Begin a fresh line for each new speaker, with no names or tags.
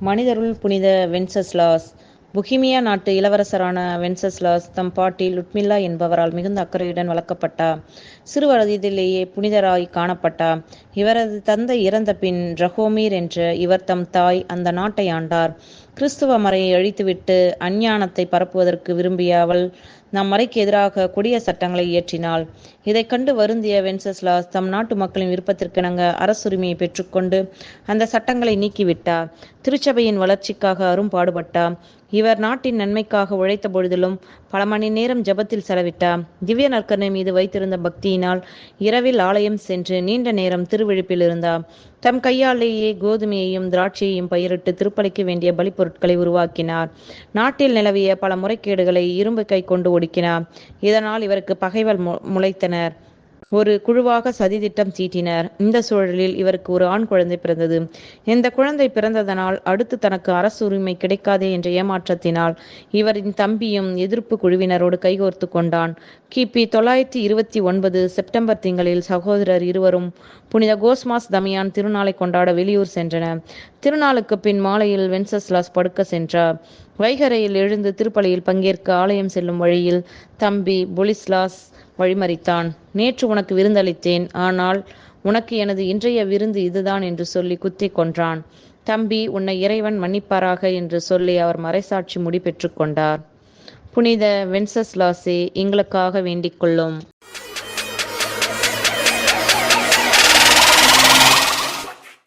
மனிதருள் புனித வென்சஸ்லாஸ் புகிமியா நாட்டு இளவரசரான வென்சஸ்லாஸ் தம் பாட்டி லுட்மில்லா என்பவரால் மிகுந்த அக்கறையுடன் வளர்க்கப்பட்டார் சிறு வயதிலேயே புனிதராய் காணப்பட்டார் இவரது தந்தை இறந்த பின் ரஹோமீர் என்ற இவர் தம் தாய் அந்த நாட்டை ஆண்டார். கிறிஸ்துவ மறையை அழித்துவிட்டு அஞ்ஞானத்தை பரப்புவதற்கு விரும்பிய அவள் நம் மறைக்கு எதிராக கொடிய சட்டங்களை இயற்றினாள். இதை கண்டு வருந்திய வென்சஸ்லாஸ் தம் நாட்டு மக்களின் விருப்பத்திற்கிணங்க அரசுரிமையை பெற்றுக்கொண்டு அந்த சட்டங்களை நீக்கிவிட்டார் திருச்சபையின் வளர்ச்சிக்காக அரும்பாடுபட்டார் இவர் நாட்டின் நன்மைக்காக உழைத்த பொழுதிலும் பல மணி நேரம் ஜபத்தில் செலவிட்டார். திவ்ய நற்கருணை மீது வைத்திருந்த பக்தியினால் இரவில் ஆலயம் சென்று நீண்ட நேரம் திருவிழிப்பில் இருந்தார். தம் கையாலேயே கோதுமையையும் திராட்சையையும் பயிரிட்டு திருப்பலிக்கு வேண்டிய பலிப்பொருட்களை உருவாக்கினார். நாட்டில் நிலவிய பல முறைகேடுகளை இரும்பு கை கொண்டு ஒடுக்கினார். இதனால் இவருக்கு பகைவர் முளைத்தனர். ஒரு குழுவாக சதித்திட்டம் தீட்டினர் இந்த சூழலில் இவருக்கு ஒரு ஆண் குழந்தை பிறந்தது. இந்த குழந்தை பிறந்ததனால் அடுத்து தனக்கு அரசு உரிமை கிடைக்காதே என்ற ஏமாற்றத்தினால் இவரின் தம்பியும் எதிர்ப்பு குழுவினரோடு கைகோர்த்து கொண்டான். கிபி தொள்ளாயிரத்தி இருபத்தி ஒன்பது செப்டம்பர் திங்களில் சகோதரர் இருவரும் புனித கோஸ்மாஸ் தமியான் திருநாளை கொண்டாட வெளியூர் சென்றனர். திருநாளுக்கு பின் மாலையில் வென்சஸ்லாஸ் படுக்க சென்றார். வைகரையில் எழுந்து திருப்பலியில் பங்கேற்க ஆலயம் செல்லும் வழியில் தம்பி பொலிஸ்லாஸ் வழிமறித்தான். நேற்று உனக்கு விருந்தளித்தேன் ஆனால் உனக்கு எனது இன்றைய விருந்து இதுதான் என்று சொல்லி குத்தி கொன்றான். தம்பி உன்னை இறைவன் மன்னிப்பாராக என்று சொல்லி அவர் மறைசாட்சி முடிபெற்று கொண்டார். புனித வென்சஸ்லாசே எங்களுக்காக வேண்டிக் கொள்ளும்.